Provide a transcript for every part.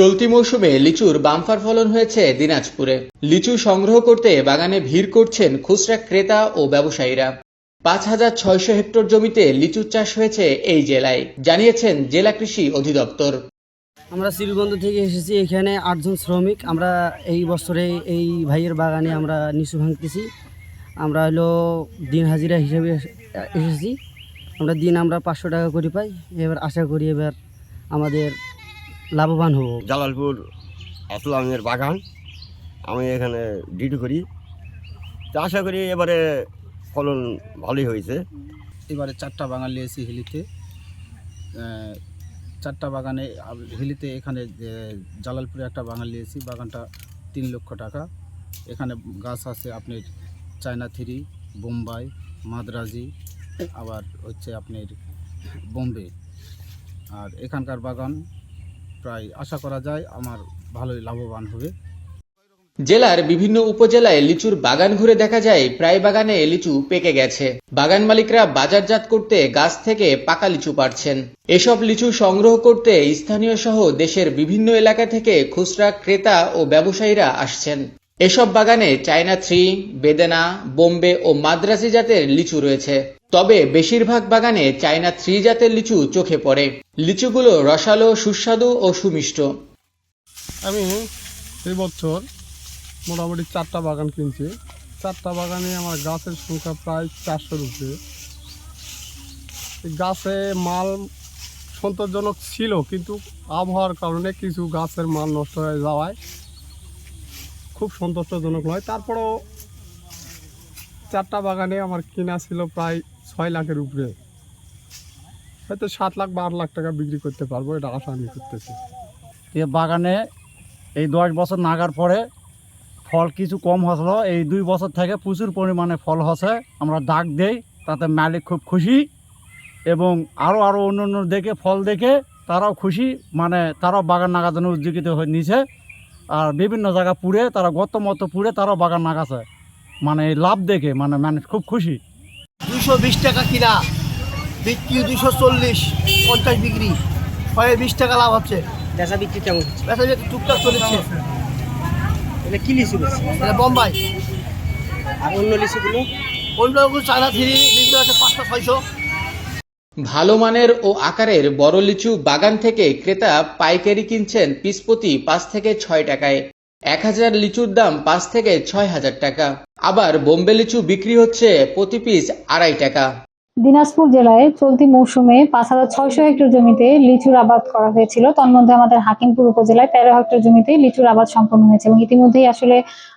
চলতি মৌসুমে লিচুর বাম্পার ফলন হয়েছে দিনাজপুরে। লিচু সংগ্রহ করতে বাগানে ভিড় করছেন খুচরা ক্রেতা ও ব্যবসায়ীরা। পাঁচ হাজার ছয়শো হেক্টর জমিতে লিচু চাষ হয়েছে এই জেলায়, জানিয়েছেন জেলা কৃষি অধিদপ্তর। আমরা শিলগঞ্জ থেকে এসেছি, এখানে আটজন শ্রমিক। আমরা এই বছরে এই ভাইয়ের বাগানে আমরা নিচু ভাঙতেছি। আমরা হলো দিন হাজিরা হিসেবে এসেছি। আমরা দিন আমরা পাঁচশো টাকা করে পাই। এবার আশা করি এবার আমাদের লাভবান হব। জালালপুর আসলামের বাগান। আমি এখানে ডিউটি করি। তো আশা করি এবারে ফলন ভালোই হয়েছে। এবারে চারটা বাগান নিয়েছি হিলিতে। চারটা বাগানে হিলিতে এখানে যে জালালপুরে একটা বাগান নিয়েছি। বাগানটা তিন লক্ষ টাকা। এখানে গাছ আছে আপনার চায়না থ্রি বোম্বাই মাদ্রাজি আবার হচ্ছে আপনার বোম্বে। আর এখানকার বাগান প্রায় আশা করা যায় আমার ভালোই লাভবান হবে। জেলার বিভিন্ন উপজেলায় লিচুর বাগান ঘুরে দেখা যায়, প্রায় বাগানে লিচু পেকে গেছে। বাগান মালিকরা বাজারজাত করতে গাছ থেকে পাকা লিচু পাচ্ছেন এসব লিচু সংগ্রহ করতে স্থানীয় সহ দেশের বিভিন্ন এলাকা থেকে খুচরা ক্রেতা ও ব্যবসায়ীরা আসছেন। এসব বাগানে চায়না থ্রি, বেদেনা, বোম্বে ও মাদ্রাসি জাতের লিচু রয়েছে। তবে বেশিরভাগ বাগানে চায়না থ্রি জাতের লিচু চোখে পড়ে। লিচুগুলো রসালো, সুস্বাদু ও সুমিষ্ট। আমি এই বছর মোটামুটি চারটা বাগান কিনছি। চারটা বাগানে আমার গাছের সংখ্যা প্রায় চারশোর উপরে। গাছে মাল সন্তোষজনক ছিল, কিন্তু আবহাওয়ার কারণে কিছু গাছের মাল নষ্ট হয়ে যাওয়ায় খুব সন্তোষজনক নয়। তারপরেও চারটা বাগানে আমার কেনা ছিল প্রায় ছয় লাখের উপরে। হয়তো সাত লাখ বা লাখ টাকা বিক্রি করতে পারব, এটা আশা আমি করতেছি। এ বাগানে এই দশ বছর নাগার পরে ফল কিছু কম হসলো এই দুই বছর থেকে প্রচুর পরিমাণে ফল হসে আমরা ডাক দেই, তাতে মালিক খুব খুশি এবং আরও আরও অন্য অন্য দেখে ফল দেখে তারাও খুশি মানে তারাও বাগান নাগার জন্য উদ্যোগিত হয়ে নিছে। আর বিভিন্ন জায়গা পুড়ে, তারা গত মতো পুড়ে তারাও বাগান নাগাছে। মানে লাভ দেখে মানে মানুষ খুব খুশি। দুশো বিশ টাকা কিনা বিক্রি দুশো চল্লিশ পঞ্চাশ বিক্রি। ছয় বিশ টাকা লাভ হচ্ছে। বেচা বিক্রি কেমন হচ্ছে? বেচা বিক্রি টুকটাক চলেছে। এটা কি লিচু এটা বোম্বাই। আর অন্য লিচুগুলো? অন্যগুলো চায়না থ্রি বিক্রি হচ্ছে পাঁচশো ছয়শো। ভালো মানের ও আকারের বড় লিচু বাগান থেকে ক্রেতা পাইকারি কিনছেন পিস প্রতি পাঁচ থেকে ছয় টাকায়। এক হাজার লিচুর দাম পাঁচ থেকে ছয় হাজার টাকা। আবার বোম্বে লিচু বিক্রি হচ্ছে প্রতি পিস আড়াই টাকা। দিনাজপুর জেলায় চলতি মৌসুমে পাঁচ হাজার ছয়শো হেক্টর জমিতে লিচুর আবাদ করা হয়েছিল। তন্মধ্যে আমাদের হাকিমপুর উপজেলায় তেরো হেক্টর জমিতে লিচুর আবাদ সম্পন্ন হয়েছে এবং ইতিমধ্যেই আসলে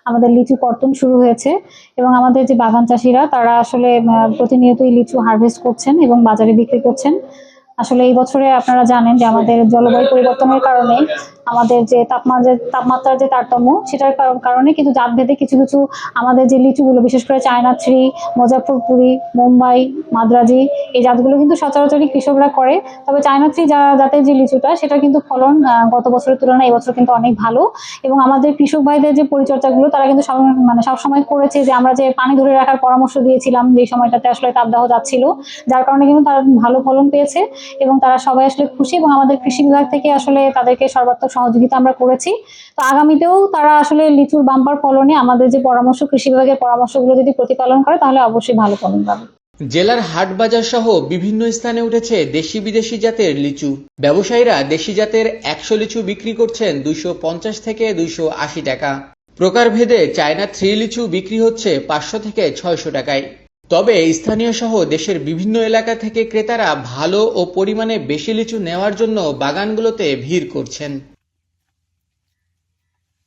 আমাদের লিচু কর্তন শুরু হয়েছে এবং আমাদের যে বাগান চাষিরা, তারা আসলে প্রতিনিয়তই লিচু হারভেস্ট করছেন এবং বাজারে বিক্রি করছেন। আসলে এই বছরে আপনারা জানেন যে আমাদের জলবায়ু পরিবর্তনের কারণে আমাদের যে তাপমাত্রা তাপমাত্রার যে তারতম্য, সেটার কার- কারণে কিন্তু জাতভেদে কিছু কিছু আমাদের যে লিচুগুলো, বিশেষ করে চায়না থ্রি মুজাফরপুরি মুম্বাই, মাদ্রাজি, এই জাতগুলো কিন্তু সচরাচরই কৃষকরা করে। তবে চায়না থ্রি যা জাতের যে লিচুটা সেটা কিন্তু ফলন গত বছরের তুলনায় এবছর কিন্তু অনেক ভালো। এবং আমাদের কৃষক ভাইদের যে পরিচর্যাগুলো, তারা কিন্তু সব মানে সবসময় করেছে যে আমরা যে পানি ধরে রাখার পরামর্শ দিয়েছিলাম, যে সময়টাতে আসলে তাপদাহ যাচ্ছিল, যার কারণে কিন্তু তারা ভালো ফলন পেয়েছে। এবং তারা সবাই আসলে খুশি এবং আমাদের কৃষি বিভাগ থেকে আসলে তাদেরকে সর্বাত্মক সহযোগিতা আমরা করেছি। তো আগামীতেও তারা আসলে লিচুর বাম্পার ফলনে আমাদের যে পরামর্শ, কৃষি বিভাগের পরামর্শগুলো যদি প্রতিপালন করে, তাহলে অবশ্যই ভালো ফলন পাবে। জেলার হাট বাজার সহ বিভিন্ন স্থানে উঠেছে দেশি বিদেশি জাতের লিচু। ব্যবসায়ীরা দেশি জাতের একশো লিচু বিক্রি করছেন দুইশো পঞ্চাশ থেকে দুইশো আশি টাকা। প্রকারভেদে চায়না থ্রি লিচু বিক্রি হচ্ছে পাঁচশো থেকে ছয়শো টাকায়। তবে স্থানীয় সহ দেশের বিভিন্ন এলাকা থেকে ক্রেতারা ভালো ও পরিমাণে বেশি লিচু নেওয়ার জন্য বাগানগুলোতে ভিড় করছেন।